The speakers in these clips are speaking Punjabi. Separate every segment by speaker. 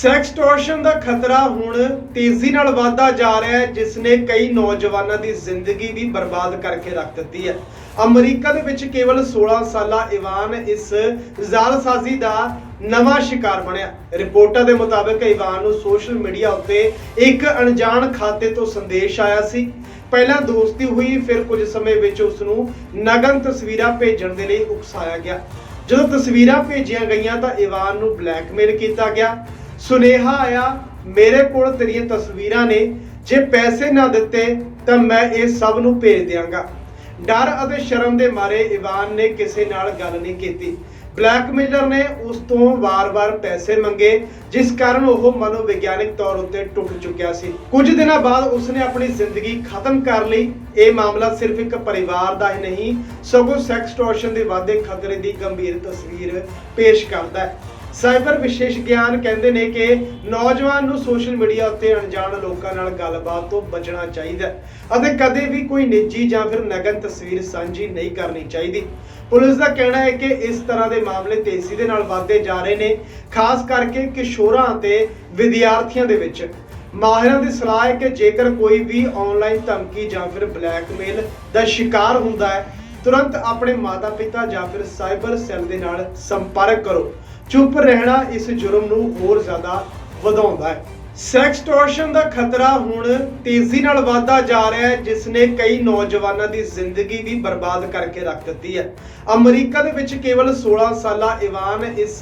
Speaker 1: ਸੈਕਸਟੋਰਸ਼ਨ ਦਾ ਖਤਰਾ ਹੁਣ ਤੇਜ਼ੀ ਨਾਲ ਵਧਦਾ ਜਾ ਰਿਹਾ ਹੈ ਜਿਸ ਨੇ ਕਈ ਨੌਜਵਾਨਾਂ ਦੀ ਜ਼ਿੰਦਗੀ ਵੀ ਬਰਬਾਦ ਕਰਕੇ ਰੱਖ ਦਿੱਤੀ ਹੈ। ਅਮਰੀਕਾ ਦੇ ਵਿੱਚ ਕੇਵਲ 16 ਸਾਲਾ ਇਵਾਨ ਇਸ ਜ਼ਾਲਸਾਜ਼ੀ ਦਾ ਨਵਾਂ ਸ਼ਿਕਾਰ ਬਣਿਆ। ਰਿਪੋਰਟਾਂ ਦੇ ਮੁਤਾਬਕ ਇਵਾਨ ਨੂੰ ਸੋਸ਼ਲ ਮੀਡੀਆ ਉੱਤੇ ਇੱਕ ਅਣਜਾਣ ਖਾਤੇ ਤੋਂ ਸੰਦੇਸ਼ ਆਇਆ ਸੀ। ਪਹਿਲਾਂ ਦੋਸਤੀ ਹੋਈ, ਫਿਰ ਕੁਝ ਸਮੇਂ ਵਿੱਚ ਉਸ ਨੂੰ ਨਗਨ ਤਸਵੀਰਾਂ ਭੇਜਣ ਦੇ ਲਈ ਉਕਸਾਇਆ ਗਿਆ। ਜਦੋਂ ਤਸਵੀਰਾਂ ਭੇਜੀਆਂ ਗਈਆਂ ਤਾਂ ਇਵਾਨ ਨੂੰ ਬਲੈਕਮੇਲ ਕੀਤਾ ਗਿਆ। ਸੁਨੇਹਾ ਆਇਆ, ਮੇਰੇ ਕੋਲ ਤੇਰੀਆਂ ਤਸਵੀਰਾਂ ਨੇ, ਜੇ ਪੈਸੇ ਨਾ ਦਿੱਤੇ, ਤਾਂ ਮੈਂ ਇਹ ਸਭ ਨੂੰ ਭੇਜ ਦਿਆਂਗਾ। ਡਰ ਅਤੇ ਸ਼ਰਮ ਦੇ ਮਾਰੇ ਇਵਾਨ ਨੇ ਕਿਸੇ ਨਾਲ ਗੱਲ ਨਹੀਂ ਕੀਤੀ। ਬਲੈਕਮੇਲਰ ਨੇ ਉਸ ਤੋਂ ਵਾਰ-ਵਾਰ ਪੈਸੇ ਮੰਗੇ, ਜਿਸ ਕਾਰਨ ਉਹ ਮਨੋਵਿਗਿਆਨਕ ਤੌਰ ਉੱਤੇ ਟੁੱਟ ਚੁੱਕਿਆ ਸੀ। ਕੁਝ ਦਿਨਾਂ ਬਾਅਦ ਉਸਨੇ ਆਪਣੀ ਜ਼ਿੰਦਗੀ ਖਤਮ ਕਰ ਲਈ। ਇਹ ਮਾਮਲਾ ਸਿਰਫ ਇੱਕ ਪਰਿਵਾਰ ਦਾ ਹੀ ਨਹੀਂ, ਸਗੋਂ ਸੈਕਸ ਸੈਕਸਟੋਰਸ਼ਨ ਦੇ ਵਾਧੇ ਖਤਰੇ ਦੀ ਗੰਭੀਰ ਤਸਵੀਰ ਪੇਸ਼ ਕਰਦਾ ਹੈ। ਸਾਈਬਰ ਵਿਸ਼ੇਸ਼ ਗਿਆਨ ਕਹਿੰਦੇ ਨੇ ਕਿ ਨੌਜਵਾਨ ਨੂੰ ਸੋਸ਼ਲ ਮੀਡੀਆ ਉੱਤੇ ਅਣਜਾਣ ਲੋਕਾਂ ਨਾਲ ਗੱਲਬਾਤ ਤੋਂ ਬਚਣਾ ਚਾਹੀਦਾ ਅਤੇ ਕਦੇ ਵੀ ਕੋਈ ਨਿੱਜੀ ਜਾਂ ਫਿਰ ਨਗਨ ਤਸਵੀਰ ਸਾਂਝੀ ਨਹੀਂ ਕਰਨੀ ਚਾਹੀਦੀ। ਪੁਲਿਸ ਦਾ ਕਹਿਣਾ ਹੈ ਕਿ ਇਸ ਤਰ੍ਹਾਂ ਦੇ ਮਾਮਲੇ ਤੇਜ਼ੀ ਦੇ ਨਾਲ ਵਧਦੇ ਜਾ ਰਹੇ ਨੇ, ਖਾਸ ਕਰਕੇ ਕਿਸ਼ੋਰਾਂ ਅਤੇ ਵਿਦਿਆਰਥੀਆਂ ਦੇ ਵਿੱਚ। ਮਾਹਿਰਾਂ ਦੀ ਸਲਾਹ ਹੈ ਕਿ ਜੇਕਰ ਕੋਈ ਵੀ ਆਨਲਾਈਨ ਧਮਕੀ ਜਾਂ ਫਿਰ ਬਲੈਕਮੇਲ ਦਾ ਸ਼ਿਕਾਰ ਹੁੰਦਾ ਹੈ ਤੁਰੰਤ ਆਪਣੇ ਮਾਤਾ-ਪਿਤਾ ਜਾਂ ਫਿਰ ਸਾਈਬਰ ਸੈੱਲ ਦੇ ਨਾਲ ਸੰਪਰਕ ਕਰੋ। ਚੁੱਪ ਰਹਿਣਾ ਇਸ ਜੁਰਮ ਨੂੰ ਹੋਰ ਜ਼ਿਆਦਾ ਵਧਾਉਂਦਾ ਹੈ। ਸੈਕਸਟੋਰਸ਼ਨ ਦਾ ਖਤਰਾ ਹੁਣ ਤੇਜ਼ੀ ਨਾਲ ਵਧਦਾ ਜਾ ਰਿਹਾ ਹੈ ਜਿਸ ਨੇ ਕਈ ਨੌਜਵਾਨਾਂ ਦੀ ਜ਼ਿੰਦਗੀ ਵੀ ਬਰਬਾਦ ਕਰਕੇ ਰੱਖ ਦਿੱਤੀ ਹੈ। ਅਮਰੀਕਾ ਦੇ ਵਿੱਚ ਕੇਵਲ 16 ਸਾਲਾ ਇਵਾਨ ਇਸ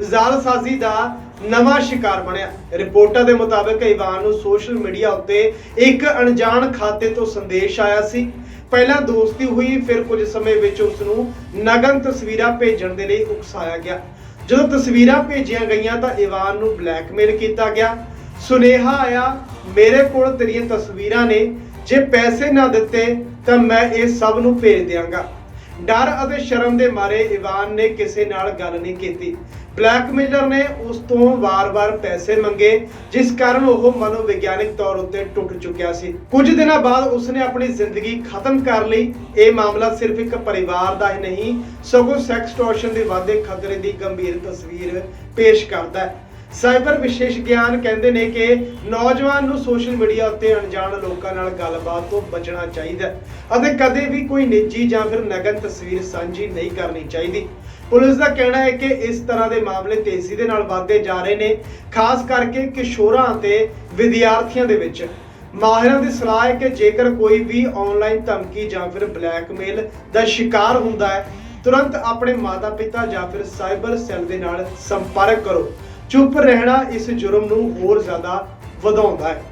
Speaker 1: ਜ਼ਾਲਸਾਜ਼ੀ ਦਾ ਨਵਾਂ ਸ਼ਿਕਾਰ ਬਣਿਆ। ਰਿਪੋਰਟਾਂ ਦੇ ਮੁਤਾਬਕ ਇਵਾਨ ਨੂੰ ਸੋਸ਼ਲ ਮੀਡੀਆ ਉੱਤੇ ਇੱਕ ਅਣਜਾਣ ਖਾਤੇ ਤੋਂ ਸੰਦੇਸ਼ ਆਇਆ ਸੀ। ਪਹਿਲਾਂ ਦੋਸਤੀ ਹੋਈ, ਫਿਰ ਕੁਝ ਸਮੇਂ ਵਿੱਚ ਉਸ ਨੂੰ ਨਗਨ ਤਸਵੀਰਾਂ ਭੇਜਣ ਦੇ ਲਈ ਉਕਸਾਇਆ ਗਿਆ। ਜਦੋਂ ਤਸਵੀਰਾਂ ਭੇਜੀਆਂ ਗਈਆਂ ਤਾਂ ਇਵਾਨ ਨੂੰ ਬਲੈਕਮੇਲ ਕੀਤਾ ਗਿਆ। ਸੁਨੇਹਾ ਆਇਆ, ਮੇਰੇ ਕੋਲ ਤੇਰੀਆਂ ਤਸਵੀਰਾਂ ਨੇ, ਜੇ ਪੈਸੇ ਨਾ ਦਿੱਤੇ ਤਾਂ ਮੈਂ ਇਹ ਸਭ ਨੂੰ ਭੇਜ ਦਿਆਂਗਾ। ਡਰ ਅਤੇ ਸ਼ਰਮ ਦੇ ਮਾਰੇ ਇਵਾਨ ਨੇ ਕਿਸੇ ਨਾਲ ਗੱਲ ਨਹੀਂ ਕੀਤੀ। ਬਲੈਕਮੇਲਰ ਨੇ ਉਸ ਤੋਂ ਵਾਰ-ਵਾਰ ਪੈਸੇ ਮੰਗੇ, ਜਿਸ ਕਾਰਨ ਉਹ ਮਨੋਵਿਗਿਆਨਕ ਤੌਰ ਉੱਤੇ ਟੁੱਟ ਚੁੱਕਿਆ ਸੀ। ਕੁਝ ਦਿਨਾਂ ਬਾਅਦ ਉਸਨੇ ਆਪਣੀ ਜ਼ਿੰਦਗੀ ਖਤਮ ਕਰ ਲਈ। ਇਹ ਮਾਮਲਾ ਸਿਰਫ ਇੱਕ ਪਰਿਵਾਰ ਦਾ ਹੀ ਨਹੀਂ, ਸਗੋਂ ਸੈਕਸ ਸੈਕਸਟੋਰਸ਼ਨ ਦੇ ਵਾਧੇ ਖਤਰੇ ਦੀ ਗੰਭੀਰ ਤਸਵੀਰ ਪੇਸ਼ ਕਰਦਾ ਹੈ। ਸਾਈਬਰ ਵਿਸ਼ੇਸ਼ ਗਿਆਨ ਕਹਿੰਦੇ ਨੇ ਕਿ ਨੌਜਵਾਨ ਨੂੰ ਸੋਸ਼ਲ ਮੀਡੀਆ ਉੱਤੇ ਅਣਜਾਣ ਲੋਕਾਂ ਨਾਲ ਗੱਲਬਾਤ ਤੋਂ ਬਚਣਾ ਚਾਹੀਦਾ ਅਤੇ ਕਦੇ ਵੀ ਕੋਈ ਨਿੱਜੀ ਜਾਂ ਫਿਰ ਨਗਨ ਤਸਵੀਰ ਸਾਂਝੀ ਨਹੀਂ ਕਰਨੀ ਚਾਹੀਦੀ। ਪੁਲਿਸ ਦਾ ਕਹਿਣਾ ਹੈ ਕਿ ਇਸ ਤਰ੍ਹਾਂ ਦੇ ਮਾਮਲੇ ਤੇਜ਼ੀ ਦੇ ਨਾਲ ਵਧਦੇ ਜਾ ਰਹੇ ਨੇ, ਖਾਸ ਕਰਕੇ ਕਿਸ਼ੋਰਾਂ ਅਤੇ ਵਿਦਿਆਰਥੀਆਂ ਦੇ ਵਿੱਚ। ਮਾਹਿਰਾਂ ਦੀ ਸਲਾਹ ਹੈ ਕਿ ਜੇਕਰ ਕੋਈ ਵੀ ਆਨਲਾਈਨ ਧਮਕੀ ਜਾਂ ਫਿਰ ਬਲੈਕਮੇਲ ਦਾ ਸ਼ਿਕਾਰ ਹੁੰਦਾ ਹੈ, ਤੁਰੰਤ ਆਪਣੇ ਮਾਤਾ-ਪਿਤਾ ਜਾਂ ਫਿਰ ਸਾਈਬਰ ਸੈੱਲ ਦੇ ਨਾਲ ਸੰਪਰਕ ਕਰੋ। ਚੁੱਪ ਰਹਿਣਾ ਇਸ ਜੁਰਮ ਨੂੰ ਹੋਰ ਜ਼ਿਆਦਾ ਵਧਾਉਂਦਾ ਹੈ।